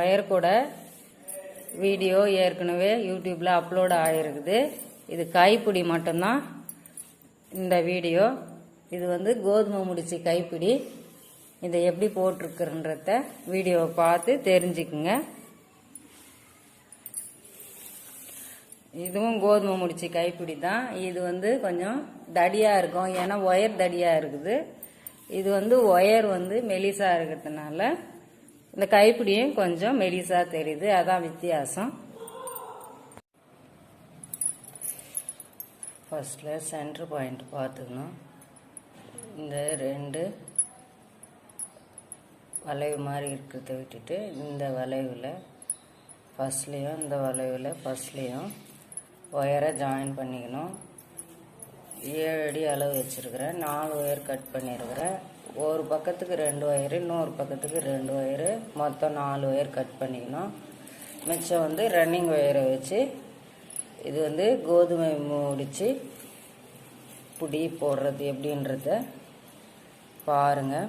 Wire கூட video ஏற்கனவே யூடியூப்பில் அப்லோடு ஆகிருக்குது இது கைப்பிடி மட்டும்தான் இந்த வீடியோ. இது வந்து கோதுமை முடிச்சு கைப்பிடி. இதை எப்படி போட்டிருக்குன்றத வீடியோவை பார்த்து தெரிஞ்சுக்குங்க. இதுவும் கோதுமை முடிச்சு கைப்பிடி தான். இது வந்து கொஞ்சம் தடியாக இருக்கும். ஏன்னா ஒயர் தடியாக இருக்குது. இது வந்து ஒயர் வந்து மெலிசாக இருக்கிறதுனால இந்த கைப்பிடியும் கொஞ்சம் மெலிசாக தெரியுது அதான் வித்தியாசம். ஃபர்ஸ்டில் சென்டர் பாயிண்ட் பார்த்துக்கணும். இந்த ரெண்டு வளைவு மாதிரி இருக்கிறத விட்டுட்டு இந்த வளைவில் ஃபஸ்ட்லேயும் இந்த வளைவில் ஃபஸ்ட்லேயும் ஒயரை ஜாயின் பண்ணிக்கணும். ஏழு அடி அளவு வச்சுருக்கிறேன் நாலு ஒயர் கட் பண்ணியிருக்கிறேன் ஒரு பக்கத்துக்கு ரெண்டு ஒயரு இன்னொரு பக்கத்துக்கு ரெண்டு ஒயரு மொத்தம் நாலு ஒயர் கட் பண்ணிக்கணும். மிச்சம் வந்து ரன்னிங் ஒயரை வச்சு இது வந்து கோதுமை முடித்து புடி போடுறது எப்படின்றத பாருங்கள்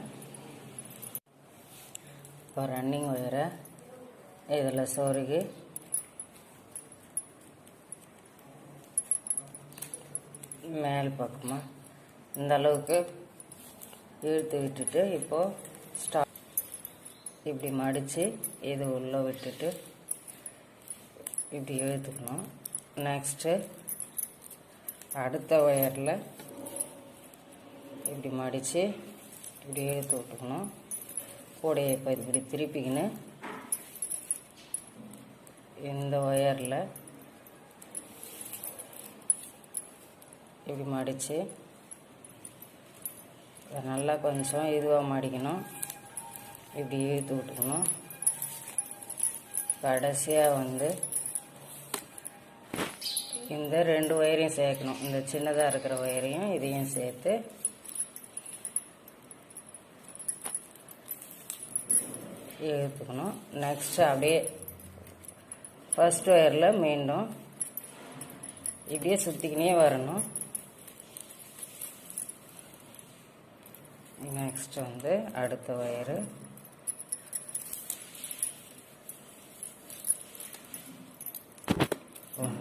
இப்போ ரன்னிங் ஒயரை இதில் சொருகி. மேல் பக்கமாக இந்த அளவுக்கு இழுத்து விட்டுட்டு இப்போது ஸ்டா இப்படி மடித்து இது உள்ளே விட்டுட்டு இப்படி இழுத்துக்கணும். நெக்ஸ்ட்டு அடுத்த ஒயரில் இப்படி மடித்து இப்படி இழுத்து விட்டுக்கணும். கூடையை இப்போ இப்படி திருப்பிக்கின்னு இந்த ஒயரில் இப்படி மடித்து நல்லா கொஞ்சம் இதுவாக மாடிக்கணும். இப்படி இழுத்து விட்டுக்கணும். கடைசியாக வந்து இந்த ரெண்டு ஒயரையும் சேர்க்கணும். இந்த சின்னதாக இருக்கிற ஒயரையும் இதையும் சேர்த்து இழுத்துக்கணும். நெக்ஸ்ட்டு அப்படியே ஃபஸ்ட் ஒயரில் மீண்டும் இப்படியே சுற்றிக்கினே வரணும். நெக்ஸ்ட் வந்து அடுத்த ஒயரு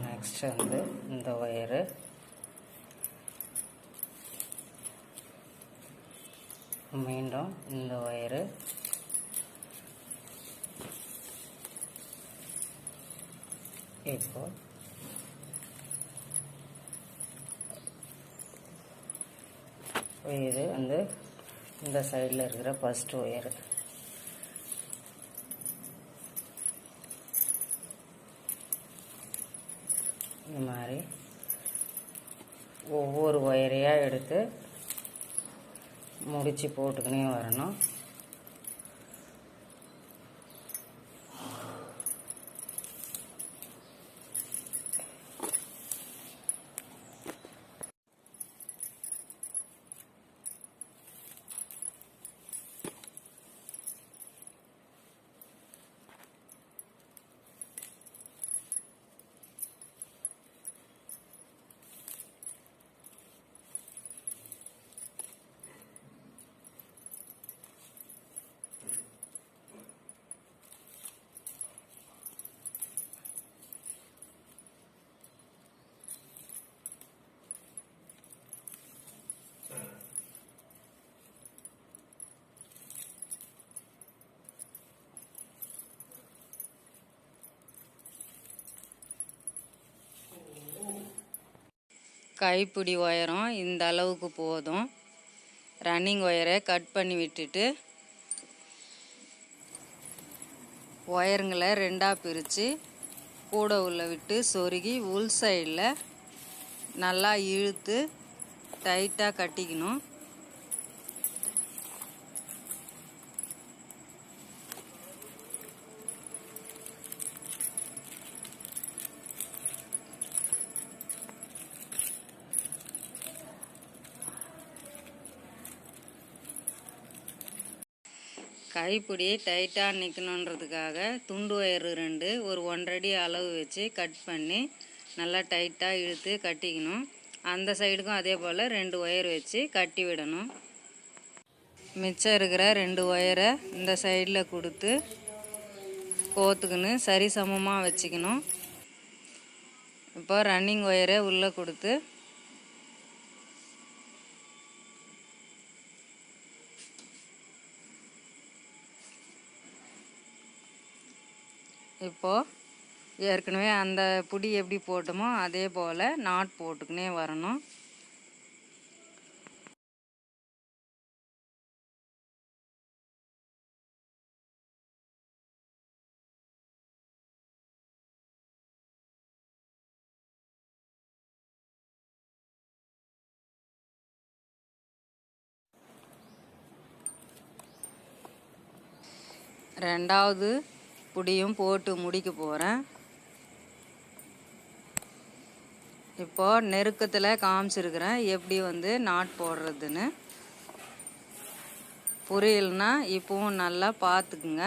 நெக்ஸ்ட் வந்து இந்த ஒயரு மீண்டும் இந்த ஒயரு இப்போ இது வந்து இந்த சைடில் இருக்கிற ஃபஸ்ட் ஒயர் இந்த மாதிரி ஒவ்வொரு ஒயரையாக எடுத்து முடித்து போட்டுக்கினே வரணும். கைப்பிடி ஒயரம் இந்த அளவுக்கு போதும். ரன்னிங் ஒயரை கட் பண்ணி விட்டுட்டு ஒயருங்களை ரெண்டாக பிரித்து கூட உள்ள விட்டு சொருகி உள் சைடில் நல்லா இழுத்து டைட்டாக கட்டிக்கணும். கைப்பிடி டைட்டாக நிற்கணுன்றதுக்காக துண்டு ஒயர் ரெண்டு ஒரு ஒன்றடி அளவு வச்சு கட் பண்ணி நல்லா டைட்டாக இழுத்து கட்டிக்கணும். அந்த சைடுக்கும் அதே போல் ரெண்டு ஒயர் வச்சு கட்டி விடணும். மிச்சம் இருக்கிற ரெண்டு ஒயரை இந்த சைடில் கொடுத்து கோத்துக்குன்னு சரி சமமாக வச்சுக்கணும். இப்போ ரன்னிங் ஒயரை உள்ளே கொடுத்து இப்போது ஏற்கனவே அந்த புடி எப்படி போட்டோமோ அதே போல் நாட் போட்டுக்கினே வரணும். ரெண்டாவது புடியும் போட்டு முடிக்க போகிறேன் இப்போ நெருக்கத்தில் காமிச்சிருக்கிறேன் எப்படி வந்து நாட் போடுறதுன்னு. புரியலனா இப்போவும் நல்லா பார்த்துக்குங்க.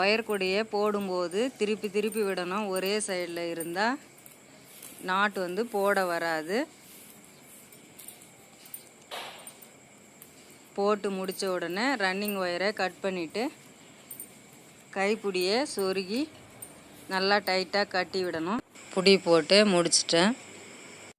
ஒயர் கொடியை போடும்போது திருப்பி திருப்பி விடணும். ஒரே சைடில் இருந்தால் நாட் வந்து போட வராது. போட்டு முடித்த உடனே ரன்னிங் ஒயரை கட் பண்ணிவிட்டு கைப்பிடியை சொருகி நல்லா டைட்டாக கட்டி விடணும். புடி போட்டு முடிச்சிட்டேன்.